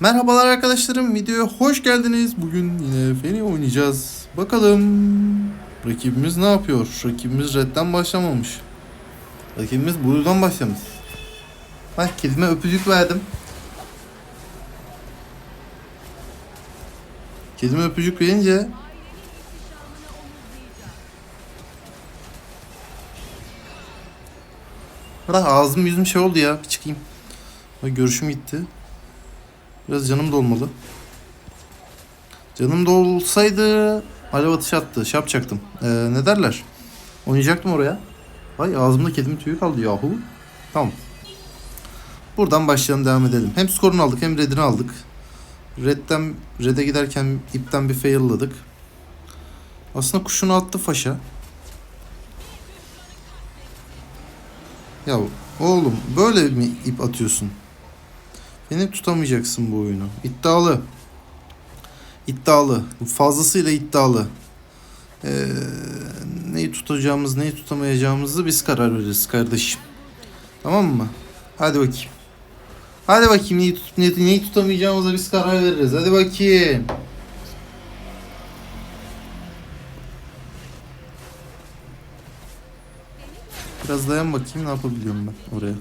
Merhabalar arkadaşlarım, videoya hoş geldiniz. Bugün yine Feni oynayacağız. Bakalım rakibimiz ne yapıyor? Rakibimiz Red'den başlamamış. Rakibimiz Blue'dan başlamış. Bak kedime öpücük verdim. Kedime öpücük verince Bırak ağzım yüzüm şey oldu ya. Bir çıkayım. Görüşüm gitti. Biraz canım dolmalı. Canım dolsaydı alev atışı attı. Şey yapacaktım. Ee, ne derler? Oynayacaktım oraya. Ay ağzımda kedimin tüyü kaldı yahu. Tamam. Buradan başlayalım devam edelim. Hem skorunu aldık hem redini aldık. Red'den red'e giderken ipten bir failladık. Aslında kuşunu attı faşa. Ya oğlum böyle mi ip atıyorsun? Beni tutamayacaksın bu oyunu. İddialı. İddialı. Fazlasıyla iddialı. Ee, neyi tutacağımız, neyi tutamayacağımızı biz karar veririz kardeşim. Tamam mı? Hadi bakayım. Hadi bakayım neyi, tutup neyi, neyi tutamayacağımıza biz karar veririz. Hadi bakayım. Biraz dayan bakayım ne yapabiliyorum ben oraya.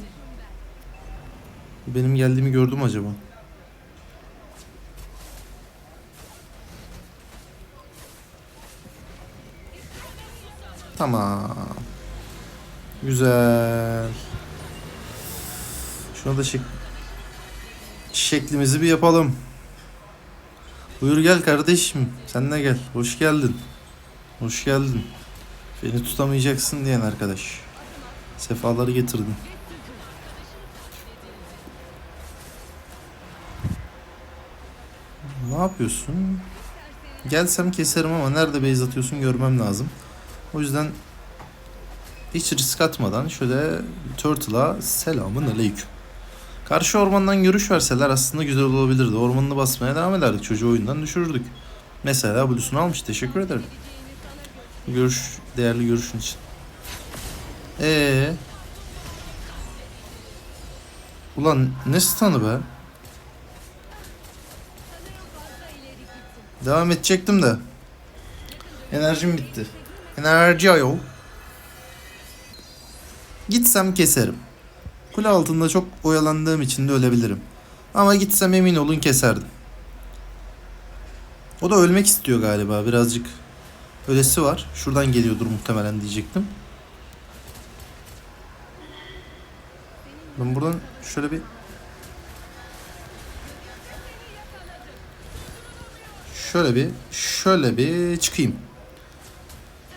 Benim geldiğimi gördü mü acaba? Tamam. Güzel. Şuna da şek şeklimizi bir yapalım. Buyur gel kardeşim. Sen de gel. Hoş geldin. Hoş geldin. Beni tutamayacaksın diyen arkadaş. Sefaları getirdin. Ne yapıyorsun? Gelsem keserim ama nerede base atıyorsun görmem lazım. O yüzden hiç risk atmadan şöyle Turtle'a selamın aleyküm. Karşı ormandan görüş verseler aslında güzel olabilirdi. Ormanını basmaya devam ederdik. Çocuğu oyundan düşürürdük. Mesela Blue'sunu almış. Teşekkür ederim. Görüş, değerli görüşün için. Ee. Ulan ne stun'ı be? Devam edecektim de. Enerjim bitti. Enerji ayol. Gitsem keserim. Kule altında çok oyalandığım için de ölebilirim. Ama gitsem emin olun keserdim. O da ölmek istiyor galiba birazcık. Ölesi var. Şuradan geliyordur muhtemelen diyecektim. Ben buradan şöyle bir Şöyle bir şöyle bir çıkayım.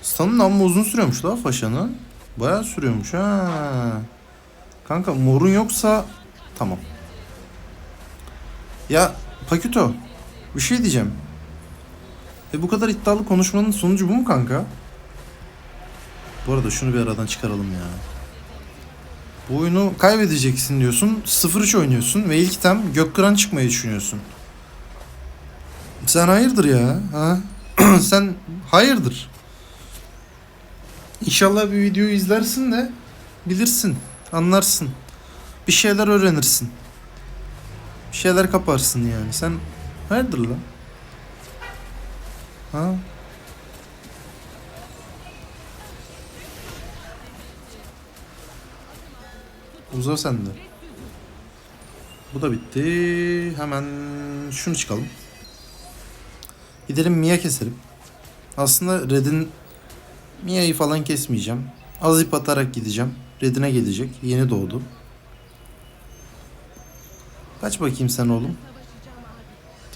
Stun'ın amma uzun sürüyormuş la Faşa'nın. Bayağı sürüyormuş ha. Kanka morun yoksa tamam. Ya Pakuto bir şey diyeceğim. E bu kadar iddialı konuşmanın sonucu bu mu kanka? Bu arada şunu bir aradan çıkaralım ya. Bu oyunu kaybedeceksin diyorsun. 0-3 oynuyorsun ve ilk item Gökkıran çıkmayı düşünüyorsun. Sen hayırdır ya? Ha? Sen hayırdır? İnşallah bir videoyu izlersin de bilirsin, anlarsın. Bir şeyler öğrenirsin. Bir şeyler kaparsın yani. Sen hayırdır lan? Ha? Uza sen de. Bu da bitti. Hemen şunu çıkalım. Gidelim Mia keselim. Aslında Red'in Mia'yı falan kesmeyeceğim. Az ip atarak gideceğim. Red'ine gelecek. Yeni doğdu. Kaç bakayım sen oğlum.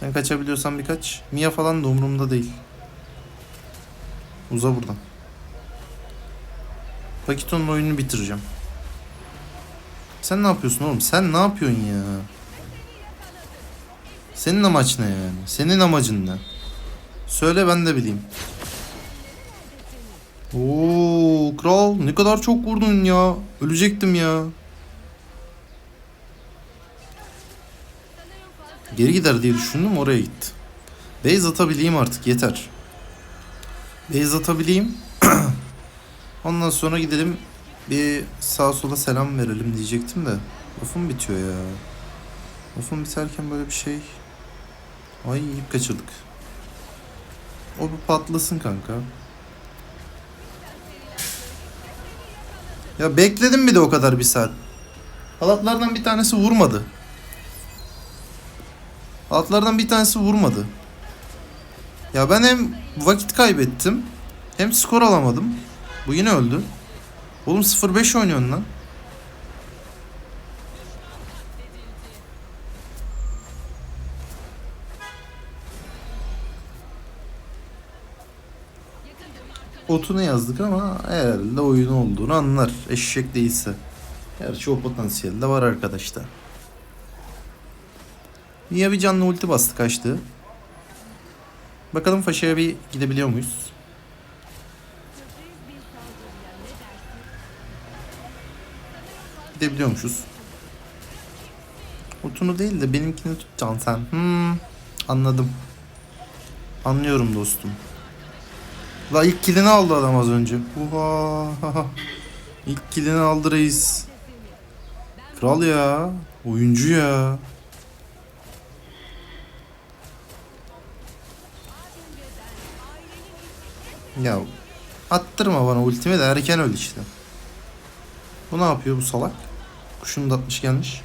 Sen kaçabiliyorsan bir kaç. Mia falan da umurumda değil. Uza buradan. Pakito'nun oyununu bitireceğim. Sen ne yapıyorsun oğlum? Sen ne yapıyorsun ya? Senin amaç ne yani? Senin amacın ne? Söyle ben de bileyim. Oo kral ne kadar çok vurdun ya. Ölecektim ya. Geri gider diye düşündüm oraya gitti. Base atabileyim artık yeter. Base atabileyim. Ondan sonra gidelim bir sağa sola selam verelim diyecektim de. Lafım bitiyor ya. Buff'un biterken böyle bir şey. Ay ip kaçırdık. O bir patlasın kanka. Ya bekledim bir de o kadar bir saat. Halatlardan bir tanesi vurmadı. Halatlardan bir tanesi vurmadı. Ya ben hem vakit kaybettim hem skor alamadım. Bu yine öldü. Oğlum 0-5 oynuyorsun lan. Otunu yazdık ama herhalde oyun olduğunu anlar. Eşek değilse. Gerçi o potansiyel de var arkadaşta. Niye bir canlı ulti bastı kaçtı. Bakalım Faşa'ya bir gidebiliyor muyuz? Gidebiliyormuşuz. Otunu değil de benimkini tutacaksın sen. Hmm, anladım. Anlıyorum dostum. La ilk kilini aldı adam az önce. Uha. İlk kilini aldı reis. Kral ya. Oyuncu ya. Ya attırma bana ultimi de erken öl işte. Bu ne yapıyor bu salak? Kuşunu da atmış gelmiş.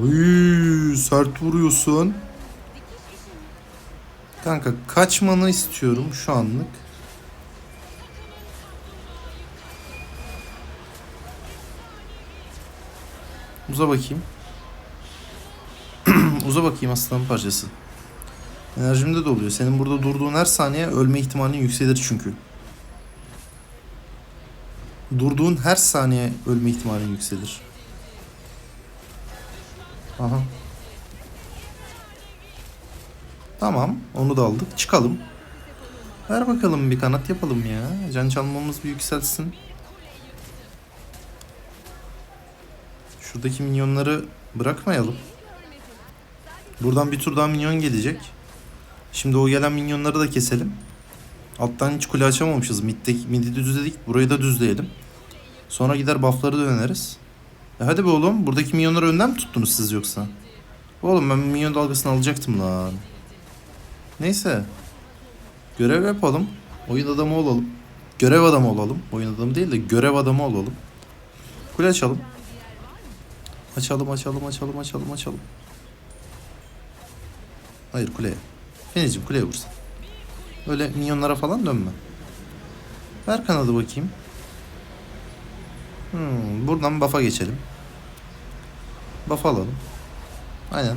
Uy, sert vuruyorsun. Kanka kaçmanı istiyorum şu anlık. Uza bakayım. Uza bakayım aslan parçası. Enerjimde de oluyor. Senin burada durduğun her saniye ölme ihtimalin yükselir çünkü. Durduğun her saniye ölme ihtimalin yükselir. Aha. Tamam, onu da aldık. Çıkalım. Ver bakalım bir kanat yapalım ya. Can çalmamız bir yükselsin. Şuradaki minyonları bırakmayalım. Buradan bir tur daha minyon gelecek. Şimdi o gelen minyonları da keselim. Alttan hiç kule açamamışız. Mid'de, mid'i düzledik. Burayı da düzleyelim. Sonra gider buff'ları döneriz. E hadi be oğlum. Buradaki minyonları önden mi tuttunuz siz yoksa? Oğlum ben minyon dalgasını alacaktım lan. Neyse. Görev yapalım. Oyun adamı olalım. Görev adamı olalım. Oyun adamı değil de görev adamı olalım. Kule açalım. Açalım açalım açalım açalım açalım. Hayır kuleye. Feniciğim kuleye vursun. Öyle minyonlara falan dönme. Ver kanadı bakayım. Hmm, buradan buff'a geçelim. Buff alalım. Aynen.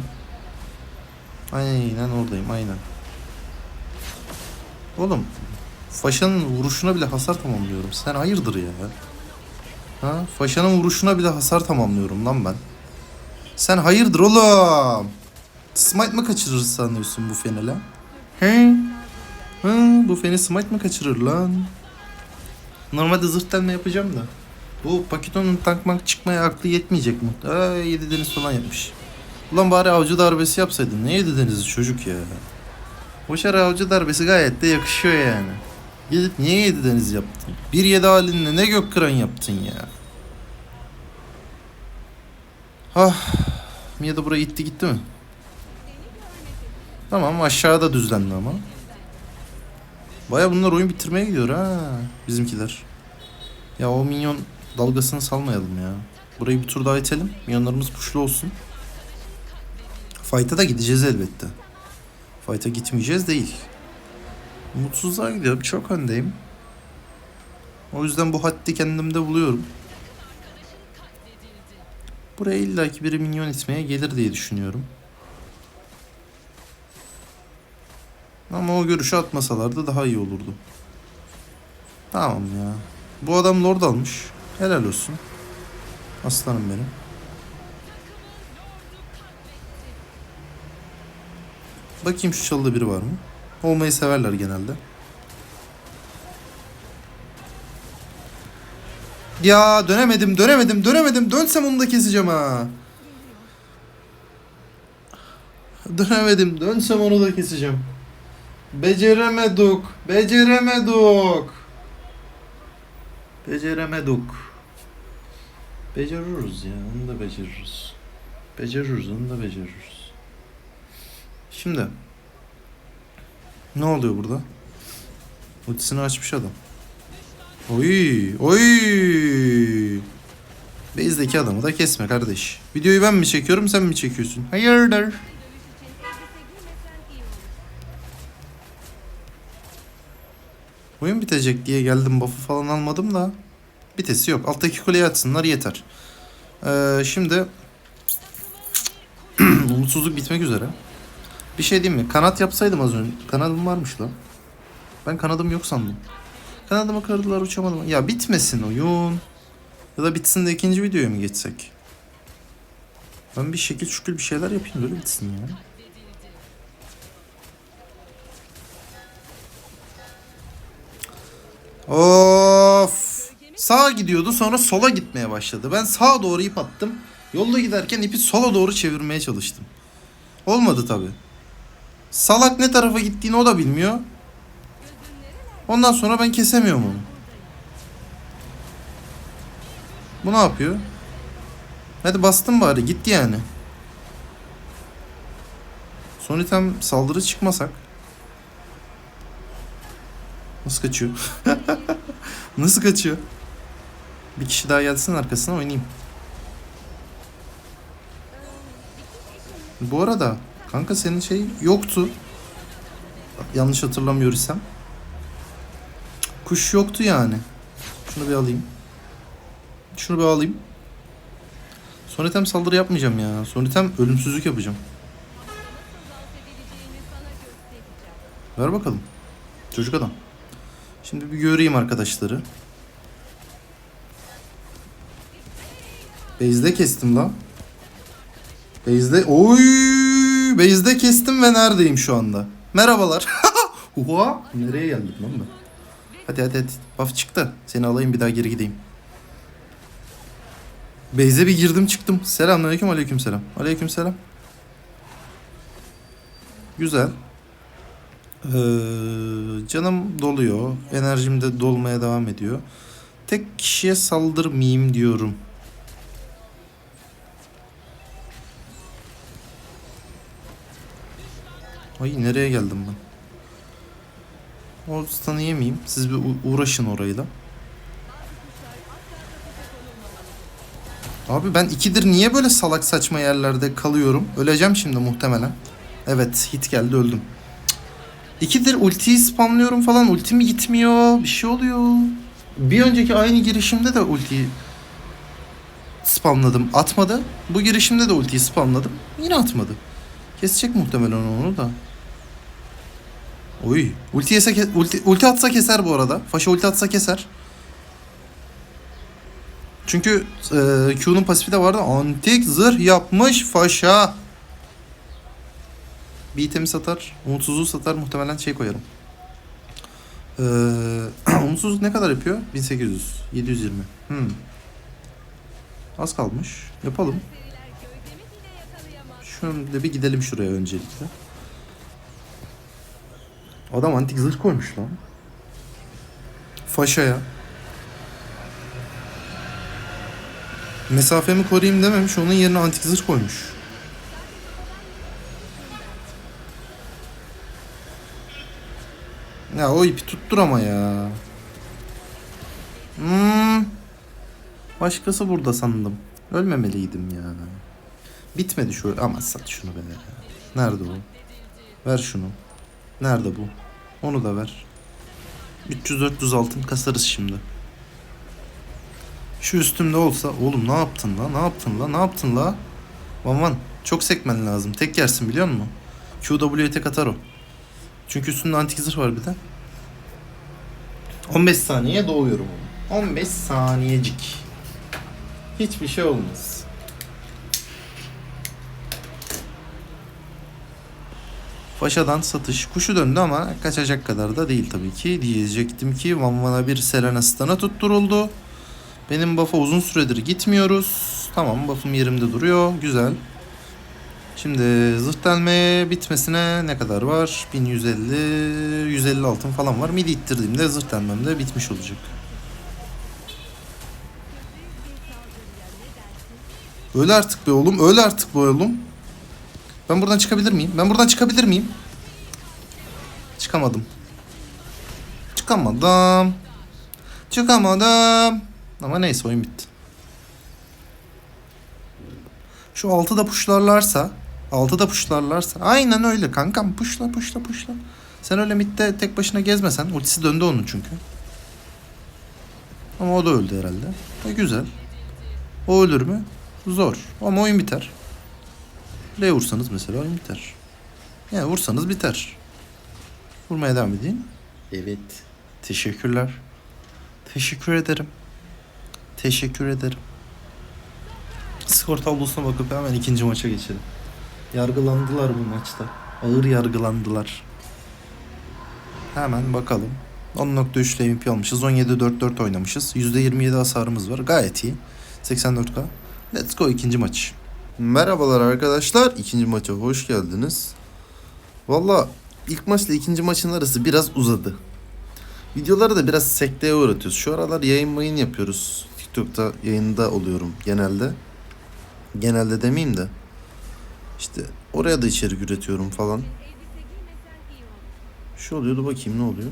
Aynen oradayım aynen. Oğlum Faşa'nın vuruşuna bile hasar tamamlıyorum. Sen hayırdır ya? Ha? Faşa'nın vuruşuna bile hasar tamamlıyorum lan ben. Sen hayırdır oğlum? Smite mı kaçırır sanıyorsun bu feni lan? He? Hı, bu feni smite mı kaçırır lan? Normalde zırh delme yapacağım da. Bu Pakito'nun tank mank çıkmaya aklı yetmeyecek mi? Aa, yedi deniz falan yapmış. Ulan bari avcı darbesi yapsaydın. Ne yedi denizi çocuk ya? Boşar avcı darbesi gayet de yakışıyor yani. Gidip niye yedi deniz yaptın? Bir yedi halinle ne gök kıran yaptın ya? Ah. Mia da buraya itti gitti mi? Tamam aşağıda düzlendi ama. Baya bunlar oyun bitirmeye gidiyor ha bizimkiler. Ya o minyon dalgasını salmayalım ya. Burayı bir tur daha itelim. Minyonlarımız puşlu olsun. Fight'a da gideceğiz elbette. Fight'a gitmeyeceğiz değil. Mutsuzluğa gidiyorum. Çok öndeyim. O yüzden bu haddi kendimde buluyorum. Buraya illaki biri minyon itmeye gelir diye düşünüyorum. Ama o görüşü atmasalardı daha iyi olurdu. Tamam ya. Bu adam lord almış. Helal olsun. Aslanım benim. Bakayım şu çalıda biri var mı? Olmayı severler genelde. Ya dönemedim, dönemedim, dönemedim. Dönsem onu da keseceğim ha. Dönemedim, dönsem onu da keseceğim. Beceremedik, beceremedik. Beceremedik. Beceririz ya. Onu da beceririz. Beceririz. Onu da beceririz. Şimdi. Ne oluyor burada? Ultisini açmış adam. Oy, oy. Base'deki adamı da kesme kardeş. Videoyu ben mi çekiyorum sen mi çekiyorsun? Hayırdır? Oyun bitecek diye geldim buff'ı falan almadım da. Bitesi yok. Alttaki kuleyi açsınlar yeter. Ee, şimdi umutsuzluk bitmek üzere. Bir şey diyeyim mi? Kanat yapsaydım az önce. Kanadım varmış lan. Ben kanadım yok sandım. Kanadımı kırdılar uçamadım. Ya bitmesin oyun. Ya da bitsin de ikinci videoya mı geçsek? Ben bir şekil şükür bir şeyler yapayım böyle bitsin ya. Of. Sağa gidiyordu sonra sola gitmeye başladı. Ben sağa doğru ip attım. Yolda giderken ipi sola doğru çevirmeye çalıştım. Olmadı tabi. Salak ne tarafa gittiğini o da bilmiyor. Ondan sonra ben kesemiyorum onu. Bu ne yapıyor? Hadi bastım bari gitti yani. Son item saldırı çıkmasak. Nasıl kaçıyor? Nasıl kaçıyor? Bir kişi daha gelsin arkasına oynayayım. Bu arada kanka senin şey yoktu. Yanlış hatırlamıyorsam. Kuş yoktu yani. Şunu bir alayım. Şunu bir alayım. Son item saldırı yapmayacağım ya. Son item ölümsüzlük yapacağım. Ver bakalım. Çocuk adam. Şimdi bir göreyim arkadaşları. Base'de kestim la. Base'de oy Base'de kestim ve neredeyim şu anda? Merhabalar. Oha nereye geldik lan ben? Hadi hadi hadi. Buff çıktı. Seni alayım bir daha geri gideyim. Base'e bir girdim çıktım. Selamünaleyküm aleykümselam. Aleykümselam. Güzel. Ee, canım doluyor. Enerjim de dolmaya devam ediyor. Tek kişiye saldırmayayım diyorum. Ay nereye geldim ben? O stun'ı yemeyeyim. Siz bir uğraşın orayla. Abi ben ikidir niye böyle salak saçma yerlerde kalıyorum? Öleceğim şimdi muhtemelen. Evet hit geldi öldüm. İkidir ultiyi spamlıyorum falan. Ultim gitmiyor. Bir şey oluyor. Bir önceki aynı girişimde de ultiyi spamladım. Atmadı. Bu girişimde de ultiyi spamladım. Yine atmadı. Kesecek muhtemelen onu da. Oy. Ulti, yese ulti, ulti atsa keser bu arada. Faşa ulti atsa keser. Çünkü e, Q'nun pasifi de vardı. Antik zırh yapmış Faşa. Bir itemi satar. Umutsuzluğu satar. Muhtemelen şey koyarım. Ee, umutsuzluk ne kadar yapıyor? 1800. 720. Hmm. Az kalmış. Yapalım. Şöyle bir gidelim şuraya öncelikle. Adam antik zırh koymuş lan. Faşaya. Mesafemi koruyayım dememiş. Onun yerine antik zırh koymuş. Ya o ipi tuttur ama ya. Hmm. Başkası burada sandım. Ölmemeliydim ya. Bitmedi şu. Ama sat şunu be. Nerede o? Ver şunu. Nerede bu? Onu da ver. 300-400 altın kasarız şimdi. Şu üstümde olsa oğlum ne yaptın la? Ne yaptın la? Ne yaptın la? Van Van çok sekmen lazım. Tek yersin biliyor musun? QW'ye tek atar o. Çünkü üstünde antik zırh var bir de. 15 saniye doğuyorum. 15 saniyecik. Hiçbir şey olmaz. Paşa'dan satış. Kuşu döndü ama kaçacak kadar da değil tabii ki. Diyecektim ki Van Van'a bir Selena Stan'a tutturuldu. Benim buff'a uzun süredir gitmiyoruz. Tamam buff'ım yerimde duruyor. Güzel. Şimdi zırh delme bitmesine ne kadar var? 1150, 150 altın falan var. Midi ittirdiğimde zırh delmem de bitmiş olacak. Öyle artık be oğlum. Öyle artık be oğlum. Ben buradan çıkabilir miyim? Ben buradan çıkabilir miyim? Çıkamadım. Çıkamadım. Çıkamadım. Ama neyse oyun bitti. Şu 6'da puşlarlarsa 6'da puşlarlarsa aynen öyle kankam puşla puşla puşla. Sen öyle midde tek başına gezmesen ultisi döndü onun çünkü. Ama o da öldü herhalde. E güzel. O ölür mü? Zor. Ama oyun biter. R vursanız mesela oyun biter. Yani vursanız biter. Vurmaya devam edeyim. Evet. Teşekkürler. Teşekkür ederim. Teşekkür ederim. Skor tablosuna bakıp hemen ikinci maça geçelim. Yargılandılar bu maçta. Ağır yargılandılar. Hemen bakalım. 10.3 ile almışız. 17-4-4 oynamışız. %27 hasarımız var. Gayet iyi. 84k. Let's go ikinci maç. Merhabalar arkadaşlar. İkinci maça hoş geldiniz. Valla ilk maçla ikinci maçın arası biraz uzadı. Videoları da biraz sekteye uğratıyoruz. Şu aralar yayın mayın yapıyoruz. TikTok'ta yayında oluyorum genelde. Genelde demeyeyim de. İşte oraya da içerik üretiyorum falan. Şu oluyordu bakayım ne oluyor.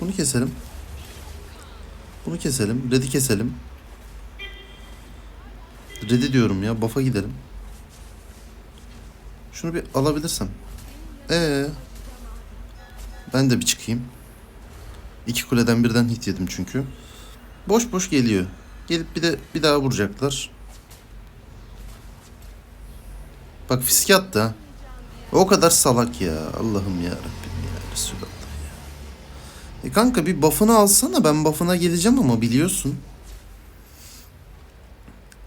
Bunu keselim. Bunu keselim. Red'i keselim. Red'i diyorum ya. Buff'a gidelim. Şunu bir alabilirsem. Ee, ben de bir çıkayım. İki kuleden birden hit yedim çünkü. Boş boş geliyor. Gelip bir de bir daha vuracaklar. Bak fiske attı ha. O kadar salak ya. Allah'ım ya Rabbim ya Resulallah ya. E kanka bir buff'ını alsana. Ben buff'ına geleceğim ama biliyorsun.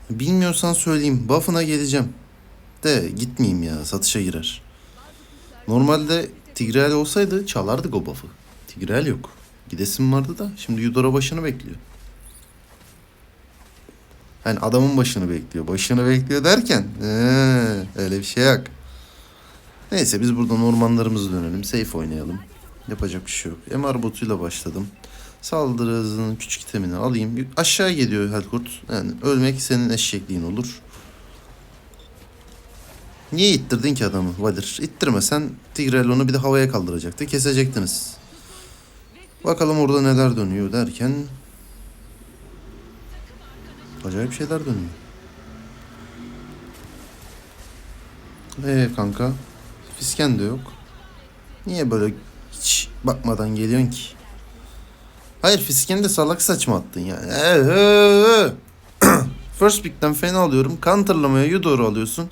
Bilmiyorsan söyleyeyim. Buff'ına geleceğim. De gitmeyeyim ya. Satışa girer. Normalde Tigreal olsaydı çalardık o buff'ı. Tigreal yok. Gidesim vardı da şimdi Yudora başını bekliyor. Hani adamın başını bekliyor. Başını bekliyor derken ee, öyle bir şey yok. Neyse biz buradan ormanlarımızı dönelim. Safe oynayalım. Yapacak bir şey yok. MR botuyla başladım. Saldırı hızının küçük itemini alayım. Aşağı geliyor Helkurt. Yani ölmek senin eşekliğin olur. Niye ittirdin ki adamı Valir? İttirmesen Tigrel onu bir de havaya kaldıracaktı. Kesecektiniz. Bakalım orada neler dönüyor derken... Acayip şeyler dönüyor. Ee kanka. Fisken de yok. Niye böyle hiç bakmadan geliyorsun ki? Hayır fiskeni de salak saçma attın yani. Ee, ee, ee. First pick'ten fena alıyorum. Counter'lamaya yu doğru alıyorsun.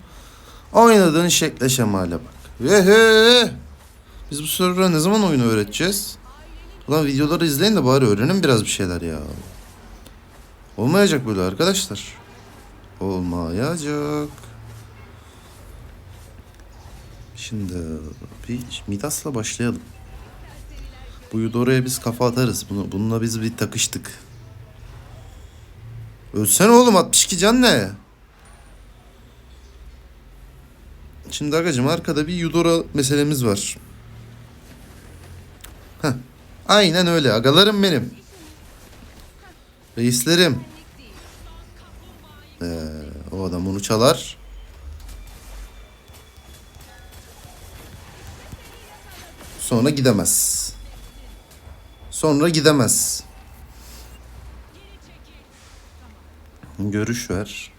Oynadığın şekle şemale bak. Biz bu server'a ne zaman oyunu öğreteceğiz? Ulan videoları izleyin de bari öğrenin biraz bir şeyler ya. Olmayacak böyle arkadaşlar. Olmayacak. Şimdi Midas'la başlayalım. Bu Yudora'ya biz kafa atarız. Bunu, bununla biz bir takıştık. Ölsene oğlum 62 can ne? Şimdi agacım arkada bir Yudora meselemiz var. Heh. Aynen öyle agalarım benim. Reislerim. Ee, o adam onu çalar. Sonra gidemez. Sonra gidemez. Görüş ver.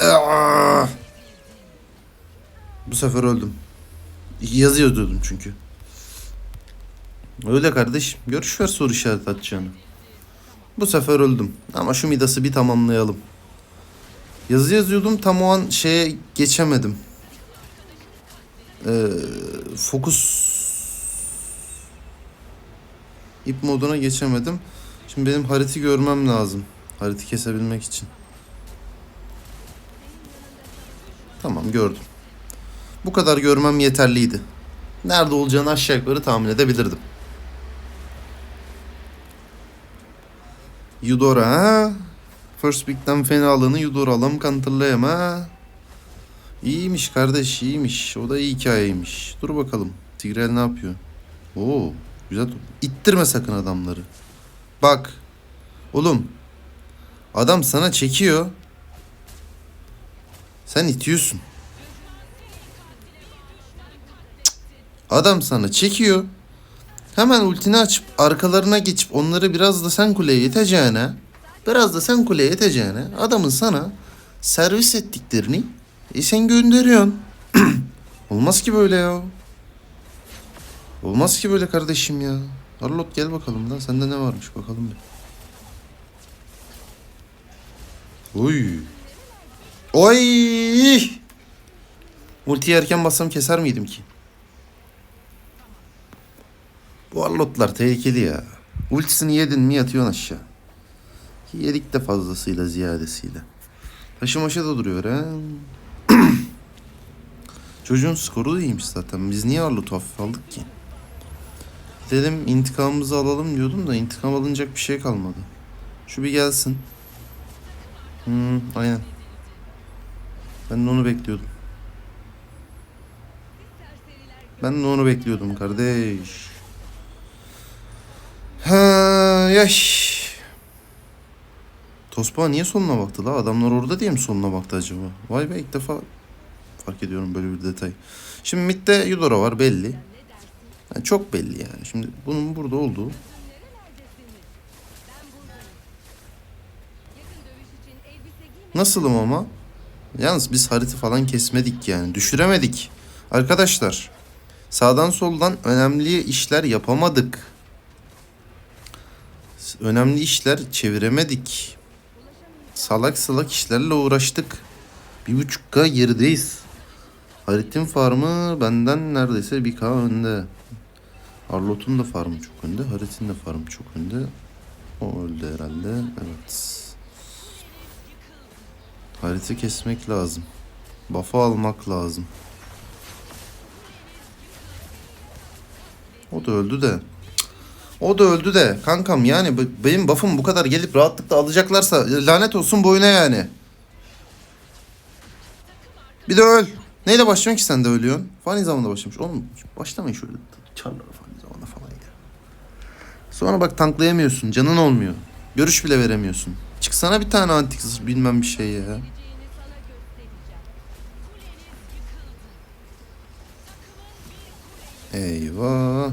Aa! Bu sefer öldüm. Yazı yazıyordum çünkü. Öyle kardeşim. Görüş ver soru işareti atacağını. Bu sefer öldüm. Ama şu midası bir tamamlayalım. Yazı yazıyordum tam o an şeye geçemedim. Ee, fokus ip moduna geçemedim. Şimdi benim hariti görmem lazım. Hariti kesebilmek için. Tamam gördüm. Bu kadar görmem yeterliydi. Nerede olacağını aşağı yukarı tahmin edebilirdim. Yudora ha? First pick'ten fenalığını Yudora alalım counterlayam ha? İyiymiş kardeş iyiymiş. O da iyi hikayeymiş. Dur bakalım. Tigrel ne yapıyor? Oo güzel. İttirme sakın adamları. Bak. Oğlum. Adam sana çekiyor. Sen itiyorsun. Cık. Adam sana çekiyor. Hemen ultini açıp arkalarına geçip onları biraz da sen kuleye iteceğine, biraz da sen kuleye iteceğine adamın sana servis ettiklerini e sen gönderiyorsun. Olmaz ki böyle ya. Olmaz ki böyle kardeşim ya. Arlot gel bakalım da sende ne varmış bakalım bir. Oy. Oy. Ultiyi erken bassam keser miydim ki? Bu Arlotlar tehlikeli ya. Ultisini yedin mi yatıyorsun aşağı. Ki yedik de fazlasıyla ziyadesiyle. Taşı maşa da duruyor ha. Çocuğun skoru da iyiymiş zaten. Biz niye Arlot'u hafife aldık ki? Dedim intikamımızı alalım diyordum da intikam alınacak bir şey kalmadı. Şu bir gelsin. Hmm, aynen. Ben de onu bekliyordum. Ben de onu bekliyordum kardeş. Ha, yaş. Tospa niye sonuna baktı la? Adamlar orada diye mi sonuna baktı acaba? Vay be ilk defa fark ediyorum böyle bir detay. Şimdi midde Yudora var belli. Yani çok belli yani. Şimdi bunun burada olduğu. Nasılım ama? Yalnız biz harita falan kesmedik yani. Düşüremedik. Arkadaşlar sağdan soldan önemli işler yapamadık. Önemli işler çeviremedik. Salak salak işlerle uğraştık. Bir buçuk K gerideyiz. Haritin farmı benden neredeyse bir K önde. Arlot'un da farmı çok önde. Harit'in de farmı çok önde. O öldü herhalde. Evet. Harita kesmek lazım. Buff'ı almak lazım. O da öldü de. O da öldü de. Kankam yani bu- benim buff'ım bu kadar gelip rahatlıkla alacaklarsa lanet olsun boyuna yani. Bir de öl. Neyle başlıyorsun ki sen de ölüyorsun? Fani zamanında başlamış. Oğlum başlamayın şöyle zamanında falan. Sonra bak tanklayamıyorsun. Canın olmuyor. Görüş bile veremiyorsun. Çıksana bir tane antik bilmem bir şey ya. Eyvah.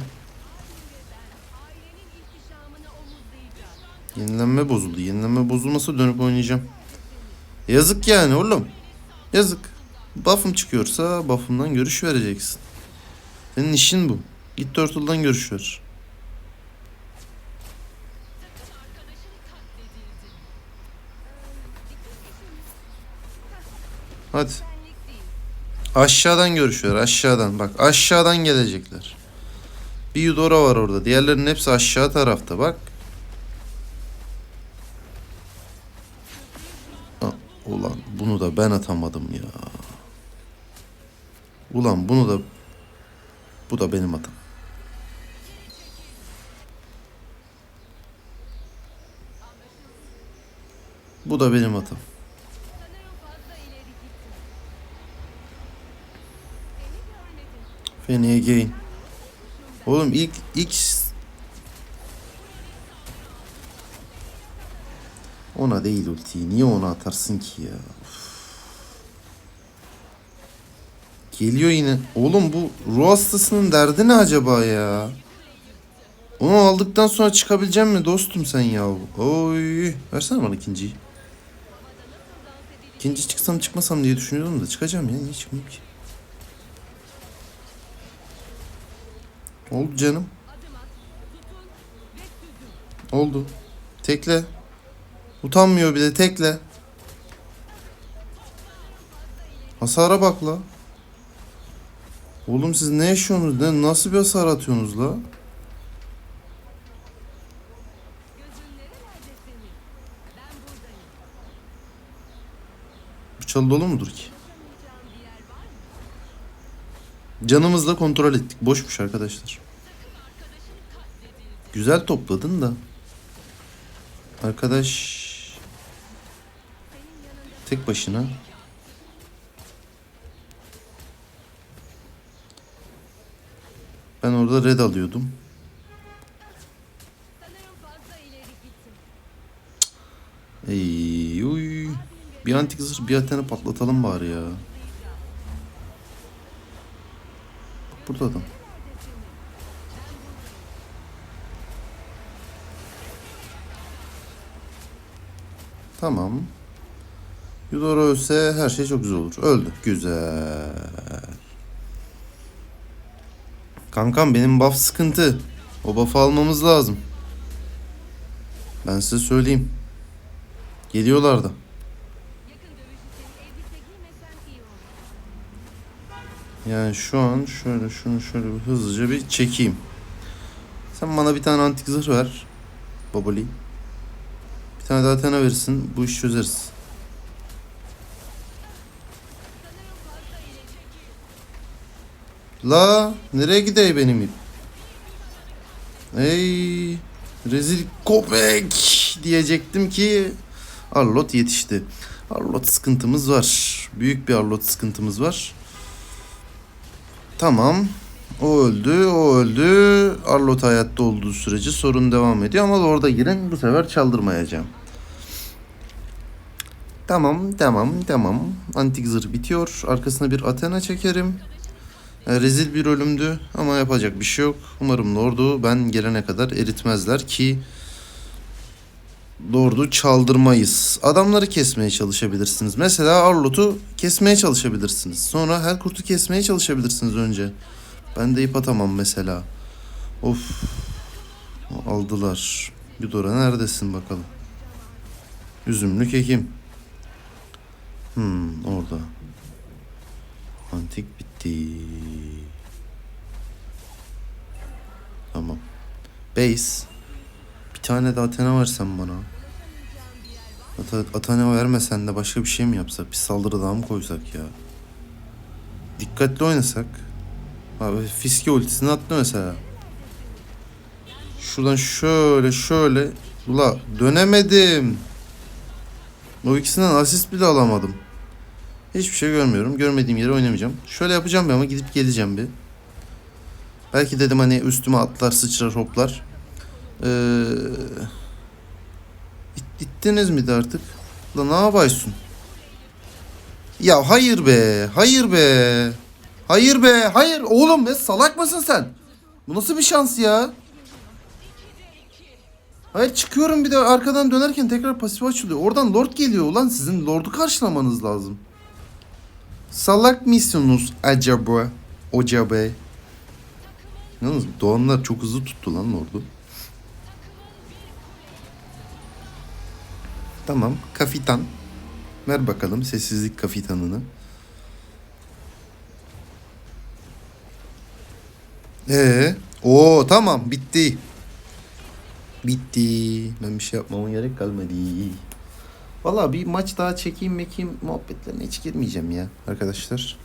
Yenilenme bozuldu. Yenilenme bozulmasa dönüp oynayacağım. Yazık yani oğlum. Yazık. Buff'ım çıkıyorsa buff'ımdan görüş vereceksin. Senin işin bu. Git Turtle'dan görüş ver. Hadi. Aşağıdan görüş ver. Aşağıdan. Bak aşağıdan gelecekler. Bir Eudora var orada. Diğerlerinin hepsi aşağı tarafta. Bak. Ha, ulan bunu da ben atamadım ya. Ulan bunu da bu da benim hatam. Bu da benim hatam. Feni again. Oğlum ilk ilk ona değil ultiyi. Niye ona atarsın ki ya? Üf. Geliyor yine. Oğlum bu ruh hastasının derdi ne acaba ya? Onu aldıktan sonra çıkabilecek mi dostum sen ya? Oy. Versene bana ikinciyi. İkinci çıksam çıkmasam diye düşünüyordum da çıkacağım ya. Niye çıkmayayım ki? Oldu canım. Oldu. Tekle. Utanmıyor bile tekle. Hasara bak la. Oğlum siz ne yaşıyorsunuz? Ne, nasıl bir hasar atıyorsunuz la? Gözün nerelerde senin? Ben buradayım. Bu çalı dolu mudur ki? Yaşamayacağım bir yer var mı? Canımızla kontrol ettik. Boşmuş arkadaşlar. Güzel topladın da. Arkadaş tek başına. Ben orada red alıyordum. Ey, uy. Bir antik zırh bir Athena patlatalım bari ya. Bak burada. Tamam. Yudora ölse her şey çok güzel olur. Öldü. Güzel. Kankam benim buff sıkıntı. O buff'ı almamız lazım. Ben size söyleyeyim. Geliyorlar da. Yani şu an şöyle şunu şöyle bir hızlıca bir çekeyim. Sen bana bir tane antik zırh ver. Babali. Bir tane daha tane verirsin. Bu işi çözeriz. La nereye gidey benim ip? Ey rezil köpek diyecektim ki Arlot yetişti. Arlot sıkıntımız var. Büyük bir Arlot sıkıntımız var. Tamam. O öldü, o öldü. Arlot hayatta olduğu sürece sorun devam ediyor ama orada girin bu sefer çaldırmayacağım. Tamam, tamam, tamam. Antik zırh bitiyor. Arkasına bir Athena çekerim. E, rezil bir ölümdü ama yapacak bir şey yok. Umarım Lord'u ben gelene kadar eritmezler ki Lord'u çaldırmayız. Adamları kesmeye çalışabilirsiniz. Mesela Arlot'u kesmeye çalışabilirsiniz. Sonra Helkurt'u kesmeye çalışabilirsiniz önce. Ben de ip atamam mesela. Of. Aldılar. Yudora neredesin bakalım. Üzümlük Ekim. Hmm orada. Antik bitti. Tamam. Base. Bir tane de Athena versen bana. At Athena vermesen de başka bir şey mi yapsak? Bir saldırı daha mı koysak ya? Dikkatli oynasak. Abi fiske ultisini attı mesela. Şuradan şöyle şöyle. Ula dönemedim. O ikisinden asist bile alamadım. Hiçbir şey görmüyorum. Görmediğim yere oynamayacağım. Şöyle yapacağım bir ama gidip geleceğim bir. Belki dedim hani üstüme atlar, sıçrar, hoplar. Ee, it- ittiniz mi de artık? La ne yapıyorsun? Ya hayır be, hayır be. Hayır be, hayır. Oğlum be salak mısın sen? Bu nasıl bir şans ya? Hayır çıkıyorum bir de arkadan dönerken tekrar pasif açılıyor. Oradan lord geliyor ulan sizin lordu karşılamanız lazım. Salak mısınız acaba? Acaba? Yalnız Doğanlar çok hızlı tuttu lan lordu. Tamam kafitan. Ver bakalım sessizlik kafitanını. Ee, o tamam bitti. Bitti. Ben bir şey yapmama gerek kalmadı. Valla bir maç daha çekeyim mekeyim muhabbetlerine hiç girmeyeceğim ya arkadaşlar.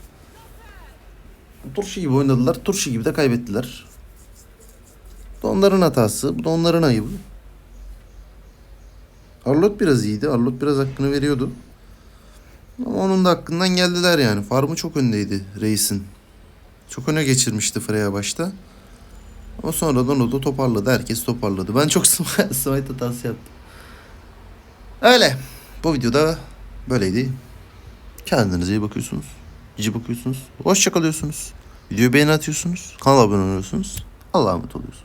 Turşu gibi oynadılar. Turşu gibi de kaybettiler. Bu da onların hatası. Bu da onların ayıbı. Arlot biraz iyiydi. Arlot biraz hakkını veriyordu. Ama onun da hakkından geldiler yani. Farmı çok öndeydi Reis'in. Çok öne geçirmişti Freya başta. Ama sonradan o da toparladı. Herkes toparladı. Ben çok sm- smite hatası yaptım. Öyle. Bu videoda böyleydi. Kendinize iyi bakıyorsunuz. İyi bakıyorsunuz. Hoşça kalıyorsunuz. Videoyu beğeni atıyorsunuz. Kanala abone oluyorsunuz. Allah'a emanet oluyorsunuz.